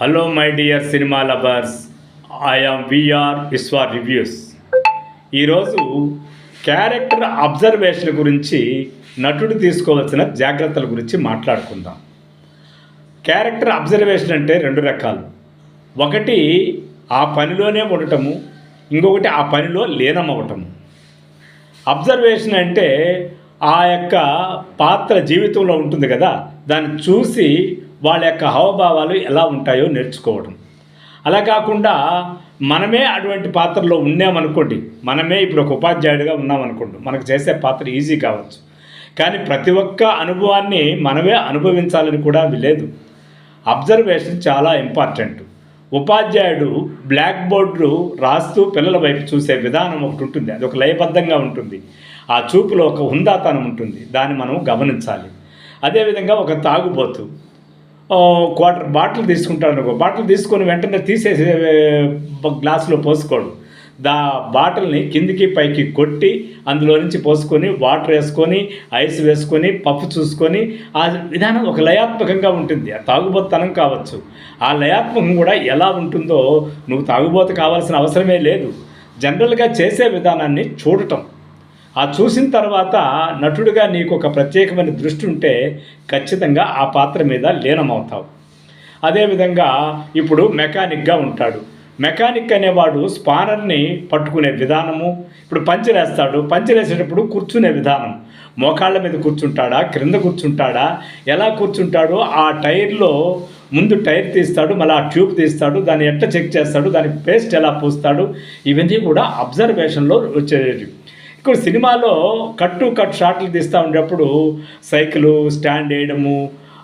Hello my dear cinema lovers I'm V R Vishwa reviews character observation గురించి నటుడు తీసుకోవాల్సిన జాగ్రత్తల గురించి మాట్లాడుకుందాం. క్యారెక్టర్ అబ్జర్వేషన్ అంటే రెండు రకాలు. ఒకటి ఆ పనిలోనే ఉండటము. ఇంకొకటి ఆ పనిలో లీనమవటము అబ్జర్వేషన్ అంటే ఆ యొక్క పాత్ర జీవితంలో ఉంటుంది కదా దాన్ని చూసి వాళ్ళ యొక్క హావభావాలు ఎలా ఉంటాయో నేర్చుకోవడం. అలా కాకుండా మనమే అటువంటి పాత్రలో ఉన్నామనుకోండి మనమే ఇప్పుడు ఒక ఉపాధ్యాయుడిగా ఉన్నామనుకోండి మనకు చేసే పాత్ర ఈజీ కావచ్చు. కానీ ప్రతి ఒక్క అనుభవాన్ని మనమే అనుభవించాలని కూడా లేదు అబ్జర్వేషన్ చాలా ఇంపార్టెంట్. ఉపాధ్యాయుడు బ్లాక్ బోర్డు రాస్తూ పిల్లల వైపు చూసే విధానం ఒకటి ఉంటుంది అది ఒక లయబద్ధంగా ఉంటుంది. ఆ చూపులో ఒక హుందాతనం ఉంటుంది దాన్ని మనం గమనించాలి. అదేవిధంగా ఒక తాగుబోతు. క్వార్టర్ బాటిల్ తీసుకుంటాడు అనుకో. బాటిల్ తీసుకొని వెంటనే తీసేసి గ్లాసులో పోసుకోడు. దా బాటిల్ని కిందికి పైకి కొట్టి అందులో నుంచి పోసుకొని వాటర్ వేసుకొని ఐస్ వేసుకొని పప్పు చూసుకొని ఆ విధానం ఒక లయాత్మకంగా ఉంటుంది. ఆ తాగుబోతనం కావచ్చు. ఆ లయాత్మకం కూడా ఎలా ఉంటుందో నువ్వు తాగుబోత కావాల్సిన అవసరమే లేదు. జనరల్గా చేసే విధానాన్ని చూడటం. ఆ చూసిన తర్వాత నటుడిగా నీకు ఒక ప్రత్యేకమైన దృష్టి ఉంటే ఖచ్చితంగా ఆ పాత్ర మీద లీనమవుతావు. అదేవిధంగా ఇప్పుడు మెకానిక్గా ఉంటాడు. మెకానిక్ అనేవాడు స్పానర్ని పట్టుకునే విధానము ఇప్పుడు పంచరేస్తాడు పంచరేసేటప్పుడు కూర్చునే విధానం. మోకాళ్ళ మీద కూర్చుంటాడా? క్రింద కూర్చుంటాడా? ఎలా కూర్చుంటాడో ఆ టైర్లో ముందు టైర్ తీస్తాడు మళ్ళీ ఆ ట్యూబ్ తీస్తాడు దాన్ని ఎట్లా చెక్ చేస్తాడు దానికి పేస్ట్ ఎలా పూస్తాడు ఇవన్నీ కూడా అబ్జర్వేషన్లో వచ్చేవి. ఇక్కడ సినిమాలో కట్ టు కట్ షాట్లు తీస్తూ ఉండేటప్పుడు సైకిలు స్టాండ్ వేయడము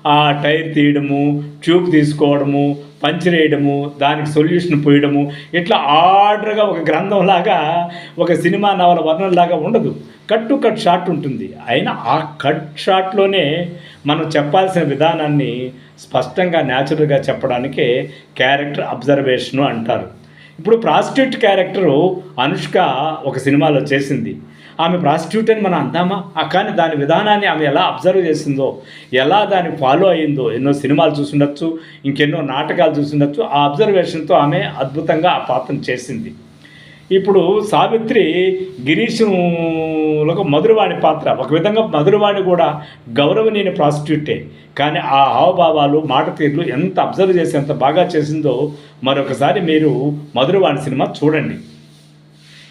ఆ టైర్ తీయడము ట్యూబ్ తీసుకోవడము పంచర్ వేయడము దానికి సొల్యూషన్ పోయడము ఇట్లా ఆర్డర్గా ఒక గ్రంథంలాగా ఒక సినిమా నవల వర్ణంలాగా ఉండదు. కట్ టు కట్ షాట్ ఉంటుంది. అయినా ఆ కట్ షాట్లోనే మనం చెప్పాల్సిన విధానాన్ని స్పష్టంగా న్యాచురల్గా చెప్పడానికే క్యారెక్టర్ అబ్జర్వేషను అంటారు. ఇప్పుడు ప్రాస్టిట్యూట్ క్యారెక్టరు అనుష్క ఒక సినిమాలో చేసింది. ఆమె ప్రాస్టిట్యూట్ అని మనం అందామా కానీ దాని విధానాన్ని ఆమె ఎలా అబ్జర్వ్ చేసిందో ఎలా దాన్ని ఫాలో అయ్యిందో ఎన్నో సినిమాలు చూసిండొచ్చు ఇంకెన్నో నాటకాలు చూసిండొచ్చు ఆ అబ్జర్వేషన్తో ఆమె అద్భుతంగా ఆ పాత్రను చేసింది. ఇప్పుడు సావిత్రి గిరీష్లకు మధురవాణి పాత్ర ఒక విధంగా మధురవాణి కూడా గౌరవనీయ ప్రాసిక్యూటే కానీ ఆ హావభావాలు మాట తీరులు ఎంత అబ్జర్వ్ చేసి ఎంత బాగా చేసిందో మరొకసారి మీరు మధురవాణి సినిమా చూడండి.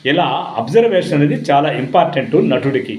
ఇలా అబ్జర్వేషన్ అనేది చాలా ఇంపార్టెంట్ నటుడికి.